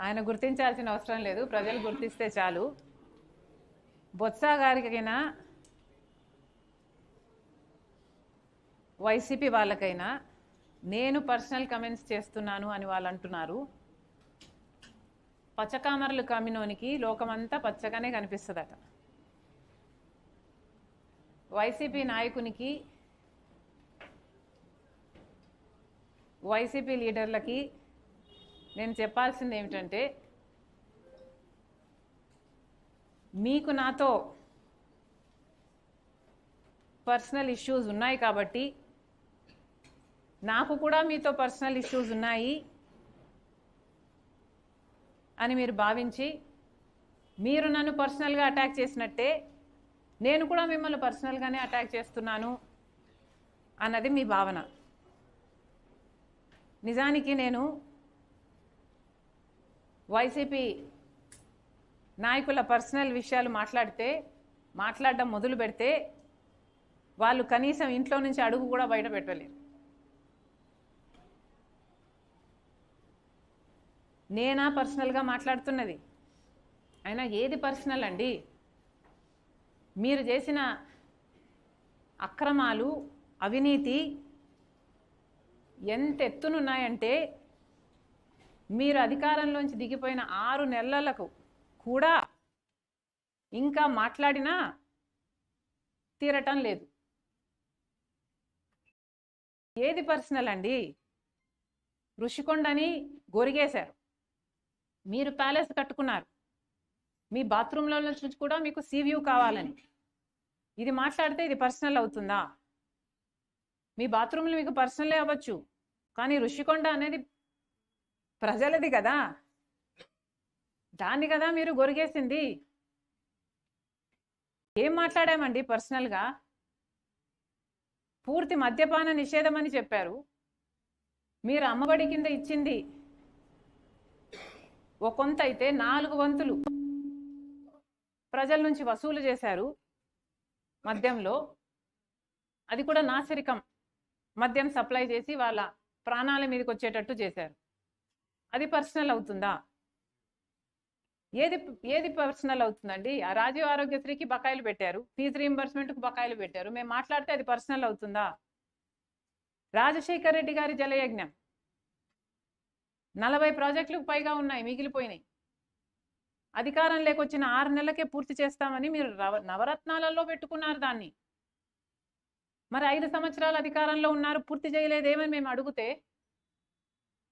ఆయన గుర్తించాల్సిన అవసరం లేదు. ప్రజలు గుర్తిస్తే చాలు. బొత్స గారికైనా వైసీపీ వాళ్ళకైనా నేను పర్సనల్ కమెంట్స్ చేస్తున్నాను అని వాళ్ళు అంటున్నారు. పచ్చకామరలు కమ్మినోనికి లోకమంతా పచ్చగానే కనిపిస్తుందట. వైసీపీ నాయకునికి వైసీపీ లీడర్లకి నేను చెప్పాల్సింది ఏమిటంటే మీకు నాతో పర్సనల్ ఇష్యూస్ ఉన్నాయి కాబట్టి నాకు కూడా మీతో పర్సనల్ ఇష్యూస్ ఉన్నాయి అని మీరు భావించి మీరు నన్ను పర్సనల్గా అటాక్ చేసినట్టే నేను కూడా మిమ్మల్ని పర్సనల్గానే అటాక్ చేస్తున్నాను అన్నది మీ భావన. నిజానికి నేను వైసీపీ నాయకుల పర్సనల్ విషయాలు మాట్లాడితే మాట్లాడడం మొదలు పెడితే వాళ్ళు కనీసం ఇంట్లో నుంచి అడుగు కూడా బయట పెట్టలేరు. నేనా పర్సనల్గా మాట్లాడుతున్నది? అయినా ఏది పర్సనల్ అండి? మీరు చేసిన అక్రమాలు అవినీతి ఎంత ఎత్తునున్నాయంటే మీరు అధికారంలోంచి దిగిపోయిన ఆరు నెలలకు కూడా ఇంకా మాట్లాడినా తీరటం లేదు. ఏది పర్సనల్ అండి? ఋషికొండని గొరిగేశారు. మీరు ప్యాలెస్ కట్టుకున్నారు. మీ బాత్రూంలో నుంచి కూడా మీకు సీ వ్యూ కావాలని. ఇది మాట్లాడితే ఇది పర్సనల్ అవుతుందా? మీ బాత్రూంలో మీకు పర్సనలే అవ్వచ్చు. కానీ ఋషికొండ అనేది ప్రజలది కదా. దాన్ని కదా మీరు గొరిగేసింది. ఏం మాట్లాడామండి పర్సనల్గా? పూర్తి మద్యపాన నిషేధం అని చెప్పారు. మీరు అమ్మబడి కింద ఇచ్చింది ఒక కొంత అయితే నాలుగు వంతులు ప్రజల నుంచి వసూలు చేశారు మద్యంలో. అది కూడా నాసిరికం. మద్యం సప్లై చేసి వాళ్ళ ప్రాణాల మీదకి వచ్చేటట్టు చేశారు. అది పర్సనల్ అవుతుందా? ఏది ఏది పర్సనల్ అవుతుందండి? ఆ రాజీవ్ ఆరోగ్యశ్రీకి బకాయిలు పెట్టారు. ఫీజు రీంబర్స్మెంట్కి బకాయిలు పెట్టారు. మేము మాట్లాడితే అది పర్సనల్ అవుతుందా? రాజశేఖర్ రెడ్డి గారి జలయజ్ఞం. నలభై ప్రాజెక్టులకు పైగా ఉన్నాయి మిగిలిపోయినాయి. అధికారం లేకొచ్చిన ఆరు నెలలకే పూర్తి చేస్తామని మీరు నవరత్నాలలో పెట్టుకున్నారు దాన్ని. మరి ఐదు సంవత్సరాలు అధికారంలో ఉన్నారు పూర్తి చేయలేదేమని మేము అడిగితే